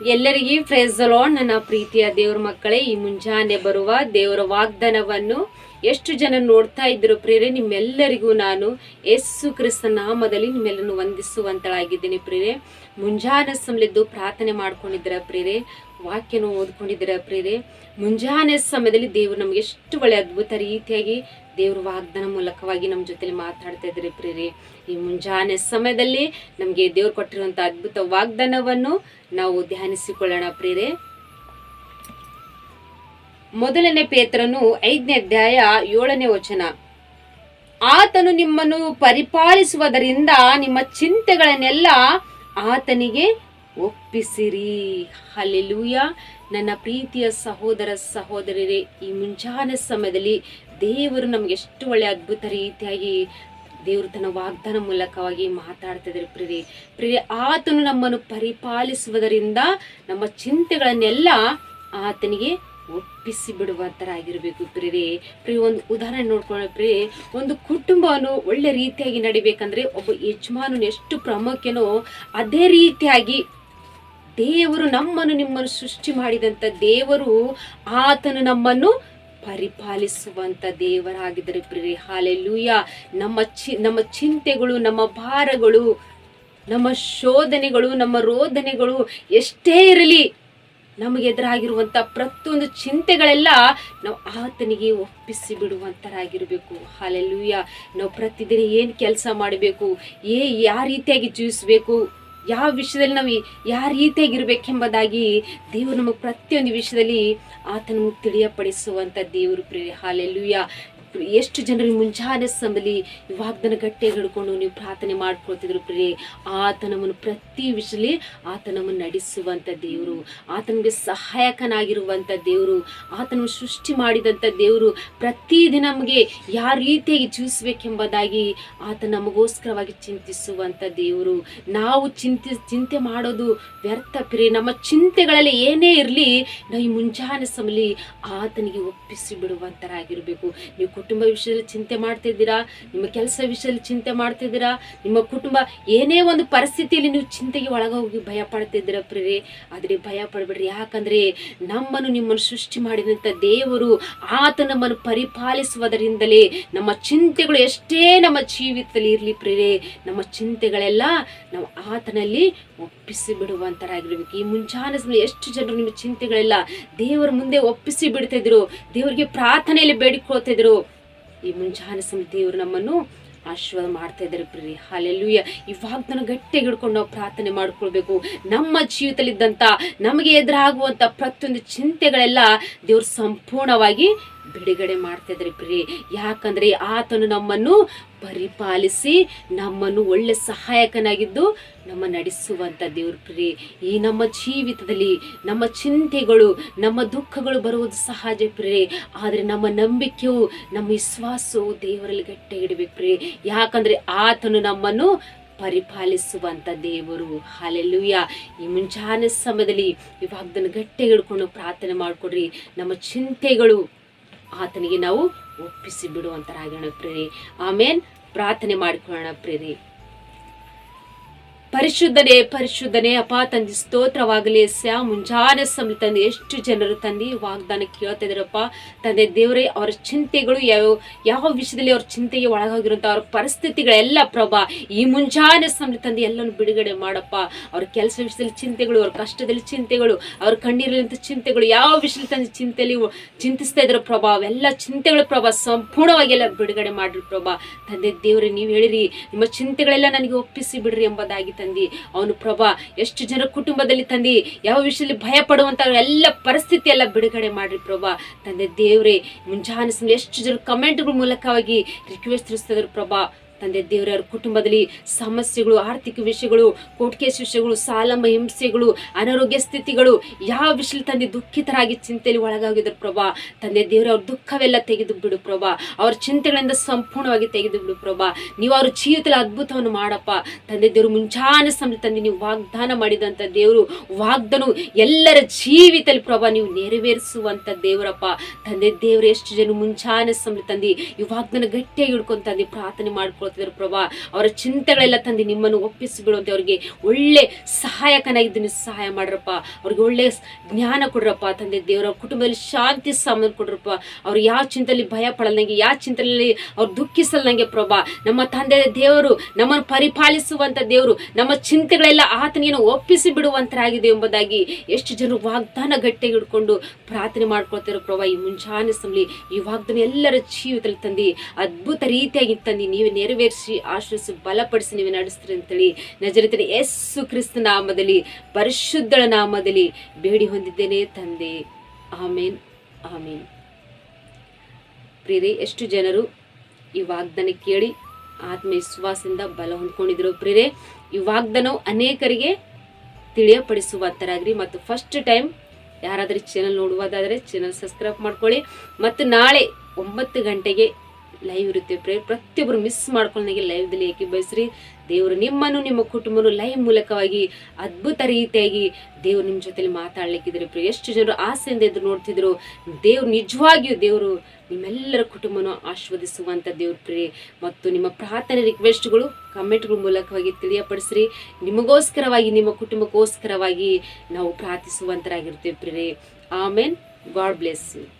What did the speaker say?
ಎಲ್ಲರಿಗೂ ಫ್ರೇಸಲೋನ್ ನನ್ನ ಪ್ರೀತಿಯ ದೇವ್ರ ಮಕ್ಕಳೇ, ಈ ಮುಂಜಾನೆ ಬರುವ ದೇವರ ವಾಗ್ದಾನವನ್ನು ಎಷ್ಟು ಜನ ನೋಡ್ತಾ ಇದ್ರು ಪ್ರೇರೆ ನಿಮ್ಮೆಲ್ಲರಿಗೂ ನಾನು ಯೇಸು ಕ್ರಿಸ್ತ ನಾಮದಲ್ಲಿ ನಿಮ್ಮೆಲ್ಲರನ್ನು ವಂದಿಸುವಂತಳಾಗಿದ್ದೀನಿ ಪ್ರೇರೆ ಮುಂಜಾನೆ ಸಮಲೆದ್ದು ಪ್ರಾರ್ಥನೆ ಮಾಡ್ಕೊಂಡಿದ್ದೀರ ಪ್ರೇರೆ ವಾಕ್ಯನ ಓದ್ಕೊಂಡಿದ್ದೀರ ಪ್ರೇರೆ ಮುಂಜಾನೆ ಸಮಯದಲ್ಲಿ ದೇವರು ನಮ್ಗೆ ಎಷ್ಟು ಒಳ್ಳೆ ಅದ್ಭುತ ರೀತಿಯಾಗಿ ದೇವ್ರ ವಾಗ್ದಾನ ಮೂಲಕವಾಗಿ ನಮ್ಮ ಜೊತೆಲಿ ಮಾತಾಡ್ತಾ ಇದ್ದಾರೆ ಪ್ರೇರೆ ಈ ಮುಂಜಾನೆ ಸಮಯದಲ್ಲಿ ನಮಗೆ ದೇವ್ರು ಕೊಟ್ಟಿರುವಂಥ ಅದ್ಭುತ ವಾಗ್ದಾನವನ್ನು ನಾವು ಧ್ಯಾನಿಸಿಕೊಳ್ಳೋಣ ಪ್ರೇರೆ ಮೊದಲನೇ ಪೇತ್ರನು ಐದನೇ ಅಧ್ಯಾಯ ಏಳನೇ ವಚನ. ಆತನು ನಿಮ್ಮನ್ನು ಪರಿಪಾಲಿಸುವುದರಿಂದ ನಿಮ್ಮ ಚಿಂತೆಗಳನ್ನೆಲ್ಲ ಆತನಿಗೆ ಒಪ್ಪಿಸಿರಿ. ಹಲ್ಲೆಲೂಯ. ನನ್ನ ಪ್ರೀತಿಯ ಸಹೋದರ ಸಹೋದರರೇ, ಈ ಮುಂಜಾನೆ ಸಮಯದಲ್ಲಿ ದೇವರು ನಮ್ಗೆ ಎಷ್ಟು ಒಳ್ಳೆ ಅದ್ಭುತ ರೀತಿಯಾಗಿ ದೇವರು ತನ್ನ ವಾಗ್ದಾನ ಮೂಲಕವಾಗಿ ಮಾತಾಡ್ತಿದ್ದಾರೆ ಪ್ರಿರಿ ಪ್ರಿಯ ಆತನು ನಮ್ಮನ್ನು ಪರಿಪಾಲಿಸುವುದರಿಂದ ನಮ್ಮ ಚಿಂತೆಗಳನ್ನೆಲ್ಲ ಆತನಿಗೆ ಒಪ್ಪಿಸಿ ಬಿಡುವಂತರಾಗಿರಬೇಕು ಪ್ರಿಯರಿ. ಪ್ರಿಯ ಒಂದು ಉದಾಹರಣೆ ನೋಡ್ಕೊಳ್ಳೋ ಪ್ರಿಯ ಒಂದು ಕುಟುಂಬವನ್ನು ಒಳ್ಳೆ ರೀತಿಯಾಗಿ ನಡಿಬೇಕಂದ್ರೆ ಒಬ್ಬ ಯಜಮಾನನು ಎಷ್ಟು ಪ್ರಾಮುಖ್ಯನೋ ಅದೇ ರೀತಿಯಾಗಿ ದೇವರು ನಮ್ಮನ್ನು ನಿಮ್ಮನ್ನು ಸೃಷ್ಟಿ ಮಾಡಿದಂಥ ದೇವರು ಆತನು ನಮ್ಮನ್ನು ಪರಿಪಾಲಿಸುವಂತ ದೇವರಾಗಿದ್ದರೆ ಪ್ರಿಯ ಹಾಲೆಲ್ಲೂಯ ನಮ್ಮ ಚಿ, ನಮ್ಮ ಚಿಂತೆಗಳು, ನಮ್ಮ ಭಾರಗಳು, ನಮ್ಮ ಶೋಧನೆಗಳು, ನಮ್ಮ ರೋಧನೆಗಳು ಎಷ್ಟೇ ಇರಲಿ ನಮಗೆ ಎದುರಾಗಿರುವಂಥ ಪ್ರತಿಯೊಂದು ಚಿಂತೆಗಳೆಲ್ಲ ನಾವು ಆತನಿಗೆ ಒಪ್ಪಿಸಿ ಬಿಡುವಂತರಾಗಿರಬೇಕು. ಹಾಲೆಲ್ಲೂಯ ನಾವು ಪ್ರತಿದಿನ ಏನು ಕೆಲಸ ಮಾಡಬೇಕು, ಏ, ಯಾವ ರೀತಿಯಾಗಿ ಜೀವಿಸಬೇಕು ಯಾವ ವಿಷಯದಲ್ಲಿ ನಾವು ಯಾವ ರೀತಿಯಾಗಿರ್ಬೇಕೆಂಬುದಾಗಿ ದೇವರು ನಮಗೆ ಪ್ರತಿಯೊಂದು ವಿಷಯದಲ್ಲಿ ಆತನ ತಿಳಿಯಪಡಿಸುವಂಥ ದೇವರು ಪ್ರಿಯ. ಹಾಲೆಲ್ಲೂಯ ಎಷ್ಟು ಜನರಿಗೆ ಮುಂಜಾನೆ ಸಮಲಿ ವಾಗ್ದನ ಗಟ್ಟೆ ಹಿಡ್ಕೊಂಡು ನೀವು ಪ್ರಾರ್ಥನೆ ಮಾಡ್ಕೊಳ್ತಿದ್ರು ಪ್ರಿಯೆ ಆತನವನ್ನು ಪ್ರತಿ ವಿಷಯದಲ್ಲಿ ಆತನವನ್ನು ನಡೆಸುವಂತ ದೇವರು, ಆತನಿಗೆ ಸಹಾಯಕನಾಗಿರುವಂಥ ದೇವರು, ಆತನನ್ನು ಸೃಷ್ಟಿ ಮಾಡಿದಂಥ ದೇವರು ಪ್ರತಿದಿನ ನಮಗೆ ಯಾವ ರೀತಿಯಾಗಿ ಜೀವಿಸ್ಬೇಕೆಂಬುದಾಗಿ ಆತ ನಮಗೋಸ್ಕರವಾಗಿ ಚಿಂತಿಸುವಂಥ ದೇವರು. ನಾವು ಚಿಂತಿ, ಚಿಂತೆ ಮಾಡೋದು ವ್ಯರ್ಥ ಪ್ರಿಯ ನಮ್ಮ ಚಿಂತೆಗಳಲ್ಲಿ ಏನೇ ಇರಲಿ ನಾವು ಈ ಮುಂಜಾನೆ ಸಮಲಿ ಆತನಿಗೆ ಒಪ್ಪಿಸಿ ಬಿಡುವಂತರಾಗಿರಬೇಕು ನೀವು ಕುಟುಂಬ ವಿಷಯದಲ್ಲಿ ಚಿಂತೆ ಮಾಡ್ತಿದ್ದೀರಾ? ನಿಮ್ಮ ಕೆಲಸ ವಿಷಯದಲ್ಲಿ ಚಿಂತೆ ಮಾಡ್ತಿದ್ದೀರಾ? ನಿಮ್ಮ ಕುಟುಂಬ ಏನೇ ಒಂದು ಪರಿಸ್ಥಿತಿಯಲ್ಲಿ ನೀವು ಚಿಂತೆಗೆ ಒಳಗೋಗಿ ಭಯ ಪಡ್ತಿದ್ದೀರಾ ಪ್ರಿಯರೇ. ಆದರೆ ಭಯ ಪಡಬೇಡ್ರಿ. ಯಾಕಂದರೆ ನಮ್ಮನ್ನು ನಿಮ್ಮನ್ನು ಸೃಷ್ಟಿ ಮಾಡಿದಂಥ ದೇವರು ಆತ ನಮ್ಮನ್ನು ಪರಿಪಾಲಿಸುವುದರಿಂದಲೇ ನಮ್ಮ ಚಿಂತೆಗಳು ಎಷ್ಟೇ ನಮ್ಮ ಜೀವಿತದಲ್ಲಿ ಇರಲಿ ಪ್ರಿಯರೇ. ನಮ್ಮ ಚಿಂತೆಗಳೆಲ್ಲ ನಾವು ಆತನಲ್ಲಿ ಒಪ್ಪಿಸಿ ಬಿಡುವಂತರಾಗಿರ್ಬೇಕು. ಈ ಮುಂಜಾನೆ ಎಷ್ಟು ಜನರು ನಿಮ್ಮ ಚಿಂತೆಗಳೆಲ್ಲ ದೇವರ ಮುಂದೆ ಒಪ್ಪಿಸಿ ಬಿಡ್ತಿದ್ರು, ದೇವರಿಗೆ ಪ್ರಾರ್ಥನೆಯಲ್ಲಿ ಬೇಡಿಕೊಳ್ತಿದ್ರು ಈ ಮುಂಜಾನೆ ಸಮಿತಿ ದೇವರು ನಮ್ಮನ್ನು ಆಶೀರ್ವಾದ ಮಾಡ್ತಾ ಇದ್ದಾರೆ ಪ್ರೀ ಹಾಲೆಲ್ಲೂಯ್ಯ ಈ ವಾಗ್ದಾನ ಗಟ್ಟಿಗೆ ಹಿಡ್ಕೊಂಡು ನಾವು ಪ್ರಾರ್ಥನೆ ಮಾಡ್ಕೊಳ್ಬೇಕು. ನಮ್ಮ ಜೀವಿತದಲ್ಲಿದ್ದಂಥ, ನಮಗೆ ಎದುರಾಗುವಂಥ ಪ್ರತಿಯೊಂದು ಚಿಂತೆಗಳೆಲ್ಲ ದೇವ್ರು ಸಂಪೂರ್ಣವಾಗಿ ಬಿಡುಗಡೆ ಮಾಡ್ತಾ ಇದ್ದಾರೆ ಪ್ರಿಯ. ಯಾಕಂದ್ರೆ ಆತನು ನಮ್ಮನ್ನು ಪರಿಪಾಲಿಸಿ ನಮ್ಮನ್ನು ಒಳ್ಳೆ ಸಹಾಯಕನಾಗಿದ್ದು ನಮ್ಮ ನಡೆಸುವಂಥ ದೇವ್ರ ಪ್ರಿಯ. ಈ ನಮ್ಮ ಜೀವಿತದಲ್ಲಿ ನಮ್ಮ ಚಿಂತೆಗಳು, ನಮ್ಮ ದುಃಖಗಳು ಬರುವುದು ಸಹಜ ಪ್ರಿ ಆದರೆ ನಮ್ಮ ನಂಬಿಕೆಯು, ನಮ್ಮ ವಿಶ್ವಾಸವು ದೇವರಲ್ಲಿ ಗಟ್ಟಿ ಇಡಬೇಕು ಪ್ರಿ ಯಾಕಂದ್ರೆ ಆತನು ನಮ್ಮನ್ನು ಪರಿಪಾಲಿಸುವಂಥ ದೇವರು. ಹಾಲೆಲ್ಲೂಯ ಈ ಮುಂಜಾನೆ ಸಮಯದಲ್ಲಿ ಈ ವಾಗ್ದನ್ನು ಗಟ್ಟಿ ಹಿಡ್ಕೊಂಡು ಪ್ರಾರ್ಥನೆ ಮಾಡಿಕೊಡ್ರಿ. ನಮ್ಮ ಚಿಂತೆಗಳು ಆತನಿಗೆ ನಾವು ಒಪ್ಪಿಸಿ ಬಿಡುವಂತರಾಗೋಣ ಪ್ರೇರಿ ಆಮೇನ್. ಪ್ರಾರ್ಥನೆ ಮಾಡಿಕೊಳ್ಳೋಣ ಪ್ರೇರಿ ಪರಿಶುದ್ಧನೇ ಪರಿಶುದ್ಧನೇ ಅಪ ತಂದೆ, ಸ್ತೋತ್ರವಾಗಲಿ ಸ್ಯಾ ಮುಂಜಾನೆ ಸಮಯ ತಂದೆ, ಎಷ್ಟು ಜನರು ತಂದೆ ವಾಗ್ದಾನ ಕೇಳ್ತಾ ತಂದೆ, ದೇವರೇ, ಅವರ ಚಿಂತೆಗಳು ಯಾವ ಯಾವ ವಿಷಯದಲ್ಲಿ ಅವ್ರ ಚಿಂತೆಗೆ ಒಳಗಾಗಿರುವಂಥ ಅವ್ರ ಪರಿಸ್ಥಿತಿಗಳೆಲ್ಲ ಪ್ರಭಾ, ಈ ಮುಂಜಾನೆ ಸಮಯ ತಂದೆ ಎಲ್ಲವನ್ನು ಬಿಡುಗಡೆ ಮಾಡಪ್ಪ. ಅವ್ರ ಕೆಲಸ ವಿಷಯದಲ್ಲಿ ಚಿಂತೆಗಳು, ಅವ್ರ ಕಷ್ಟದಲ್ಲಿ ಚಿಂತೆಗಳು, ಅವ್ರ ಕಣ್ಣೀರಿನಂತ ಚಿಂತೆಗಳು, ಯಾವ ವಿಷಯದಲ್ಲಿ ತಂದೆ ಚಿಂತೆಯಲ್ಲಿ ಚಿಂತಿಸ್ತಾ ಇದ್ರು ಪ್ರಭಾ, ಅವೆಲ್ಲ ಚಿಂತೆಗಳು ಪ್ರಭಾ, ಸಂಪೂರ್ಣವಾಗಿ ಎಲ್ಲ ಬಿಡುಗಡೆ ಮಾಡ್ರಿ ಪ್ರಭಾ. ತಂದೆ, ದೇವರೇ, ನೀವು ಹೇಳಿರಿ, ನಿಮ್ಮ ಚಿಂತೆಗಳೆಲ್ಲ ನನಗೆ ಒಪ್ಪಿಸಿ ಬಿಡ್ರಿ ಎಂಬುದಾಗಿ ತಂದಿ. ಅವನು ಪ್ರಭಾ, ಎಷ್ಟು ಜನ ಕುಟುಂಬದಲ್ಲಿ ತಂದಿ? ಯಾವ ವಿಷಯದಲ್ಲಿ ಭಯ ಪಡುವಂತ ಎಲ್ಲ ಪರಿಸ್ಥಿತಿ ಎಲ್ಲ ಬಿಡುಗಡೆ ಮಾಡ್ರಿ ಪ್ರಭಾ. ತಂದೆ ದೇವ್ರೆ, ಮುಂಜಾನೆ ಎಷ್ಟು ಜನ ಕಮೆಂಟ್ಗಳ ಮೂಲಕವಾಗಿ ರಿಕ್ವೆಸ್ಟ್ ತಿಳಿಸ್ತಿದ್ರು ಪ್ರಭಾ. ತಂದೆ ದೇವರ ಕುಟುಂಬದಲ್ಲಿ ಸಮಸ್ಯೆಗಳು, ಆರ್ಥಿಕ ವಿಷಯಗಳು ಕೋರ್ಟ್ ಕೇಸ್ ವಿಷಯಗಳು, ಸಾಲ ಹಿಂಸೆಗಳು, ಅನಾರೋಗ್ಯ ಸ್ಥಿತಿಗಳು, ಯಾವ ವಿಷಯದಲ್ಲಿ ತಂದೆ ದುಃಖಿತರಾಗಿ ಚಿಂತೆಯಲ್ಲಿ ಒಳಗಾಗಿದ್ರು ಪ್ರಭಾ? ತಂದೆ ದೇವರ ಅವ್ರ ದುಃಖವೆಲ್ಲ ತೆಗೆದು ಬಿಡು ಪ್ರಭಾ. ಅವ್ರ ಚಿಂತೆಗಳಿಂದ ಸಂಪೂರ್ಣವಾಗಿ ತೆಗೆದು ಬಿಡು ಪ್ರಭಾ. ನೀವು ಅವ್ರ ಜೀವಿತದಲ್ಲಿ ಅದ್ಭುತವನ್ನು ಮಾಡಪ್ಪ. ತಂದೆ ದೇವರು ಮುಂಚಾನೆ ಸಮಯ ತಂದೆ ನೀವು ವಾಗ್ದಾನ ಮಾಡಿದಂಥ ದೇವರು ವಾಗ್ದಾನ ಎಲ್ಲರ ಜೀವಿತದಲ್ಲಿ ಪ್ರಭಾ ನೀವು ನೆರವೇರಿಸುವಂಥ ದೇವರಪ್ಪ. ತಂದೆ ದೇವರು ಎಷ್ಟು ಜನ ಮುಂಚಾನೆ ಸಮಯ ತಂದೆ ಈ ವಾಗ್ದಾನ ಗಟ್ಟಿಯಾಗಿ ಹಿಡ್ಕೊಂಡು ತಂದೆ ಪ್ರಾರ್ಥನೆ ಮಾಡ್ಕೊಳ್ತಾರೆ. ಮಾಡ್ಕೊತಿದ್ರು ಪ್ರಭಾ. ಅವರ ಚಿಂತೆಗಳೆಲ್ಲ ತಂದು ನಿಮ್ಮನ್ನು ಒಪ್ಪಿಸಿಬಿಡುವಂತೆ ಅವರಿಗೆ ಒಳ್ಳೆ ಸಹಾಯಕನಾಗಿದ್ದು ನೀವು ಸಹಾಯ ಮಾಡ್ರಪ್ಪ. ಅವ್ರಿಗೆ ಒಳ್ಳೆ ಜ್ಞಾನ ಕೊಡ್ರಪ್ಪ ತಂದೆ ದೇವರ ಕುಟುಂಬದಲ್ಲಿ ಶಾಂತಿ ಸಾಮಾನು ಕೊಡ್ರಪ್ಪ. ಅವ್ರು ಯಾವ ಚಿಂತೆಯಲ್ಲಿ ಭಯ ಪಡಲ್ದಂಗೆ, ಯಾವ ಚಿಂತೆಯಲ್ಲಿ ಅವ್ರು ದುಃಖಿಸಲ್ದಂಗೆ ಪ್ರಭಾ. ನಮ್ಮ ತಂದೆ ದೇವರು ನಮ್ಮನ್ನು ಪರಿಪಾಲಿಸುವಂತ ದೇವರು, ನಮ್ಮ ಚಿಂತೆಗಳೆಲ್ಲ ಆತನಿಗೆ ಒಪ್ಪಿಸಿ ಬಿಡುವಂತರಾಗಿದೆ ಎಂಬುದಾಗಿ ಎಷ್ಟು ಜನರು ವಾಗ್ದಾನ ಗಟ್ಟಿಗೆ ಹಿಡ್ಕೊಂಡು ಪ್ರಾರ್ಥನೆ ಮಾಡ್ಕೊಳ್ತಿರೋ ಪ್ರಭಾ. ಈ ಮುಂಜಾನೆ ಸಮಲಿ ಈ ವಾಗ್ದಾನ ಎಲ್ಲರ ಜೀವಿತದಲ್ಲಿ ತಂದು ಅದ್ಭುತ ರೀತಿಯಾಗಿ ತಂದು ನೀವು ನೆರವೇರಿಸಿ ಆಶ್ರಯಿಸಿ, ಬಲಪಡಿಸಿ ನೀವು ನಡೆಸ್ತೀರಿ ಅಂತೇಳಿ ನಜರತನ ಯಸ್ಸು ಕ್ರಿಸ್ತ ನಾಮದಲ್ಲಿ, ಪರಿಶುದ್ಧಳ ನಾಮದಲ್ಲಿ ಬೇಡಿ ಹೊಂದಿದ್ದೇನೆ ತಂದೆ. ಆಮೇನ್ ಆಮೇನ್. ಪ್ರೇರೆ ಎಷ್ಟು ಜನರು ಈ ವಾಗ್ದಾನ ಕೇಳಿ ಆತ್ಮವಿಶ್ವಾಸದಿಂದ ಬಲ ಹೊಂದ್ಕೊಂಡಿದ್ರು. ಪ್ರಿಯರೇ, ಈ ವಾಗ್ದಾನವು ಅನೇಕರಿಗೆ ತಿಳಿಯಪಡಿಸುವಂತರಾಗ್ರಿ ಮತ್ತು ಫಸ್ಟ್ ಟೈಮ್ ಯಾರಾದರೂ ಚಾನಲ್ ನೋಡುವುದಾದರೆ ಚಾನಲ್ ಸಬ್ಸ್ಕ್ರೈಬ್ ಮಾಡ್ಕೊಳ್ಳಿ. ಮತ್ತು ನಾಳೆ ಒಂಬತ್ತು ಗಂಟೆಗೆ ಲೈವ್ ಇರುತ್ತೆ ಪ್ರೇ ಪ್ರತಿಯೊಬ್ಬರು ಮಿಸ್ ಮಾಡ್ಕೊಳ್ಳೋಂಗೆ ಲೈವ್ದಲ್ಲಿ ಏಕೆ ಬಯಸ್ರಿ? ದೇವರು ನಿಮ್ಮನ್ನು, ನಿಮ್ಮ ಕುಟುಂಬನು ಲೈವ್ ಮೂಲಕವಾಗಿ ಅದ್ಭುತ ರೀತಿಯಾಗಿ ದೇವ್ರು ನಿಮ್ಮ ಜೊತೆಲಿ ಮಾತಾಡ್ಲಿಕ್ಕಿದ್ರೆ ಪ್ರಿಯ ಎಷ್ಟು ಜನರು ಆಸೆಯಿಂದ ಎದ್ದು ನೋಡ್ತಿದ್ರು, ದೇವ್ರು ನಿಜವಾಗಿಯೂ ದೇವರು ನಿಮ್ಮೆಲ್ಲರ ಕುಟುಂಬನ ಆಶೀರ್ವದಿಸುವಂಥ ದೇವ್ರ ಪ್ರಿಯೆ ಮತ್ತು ನಿಮ್ಮ ಪ್ರಾರ್ಥನೆ ರಿಕ್ವೆಸ್ಟ್ಗಳು ಕಮೆಂಟ್ಗಳ ಮೂಲಕವಾಗಿ ತಿಳಿಯಪಡಿಸ್ರಿ. ನಿಮಗೋಸ್ಕರವಾಗಿ, ನಿಮ್ಮ ಕುಟುಂಬಕ್ಕೋಸ್ಕರವಾಗಿ ನಾವು ಪ್ರಾರ್ಥಿಸುವಂತರಾಗಿರ್ತೀವಿ ಪ್ರಿಯೇ ಆಮೇನ್ ಗಾಡ್ ಬ್ಲೆಸ್ ಯು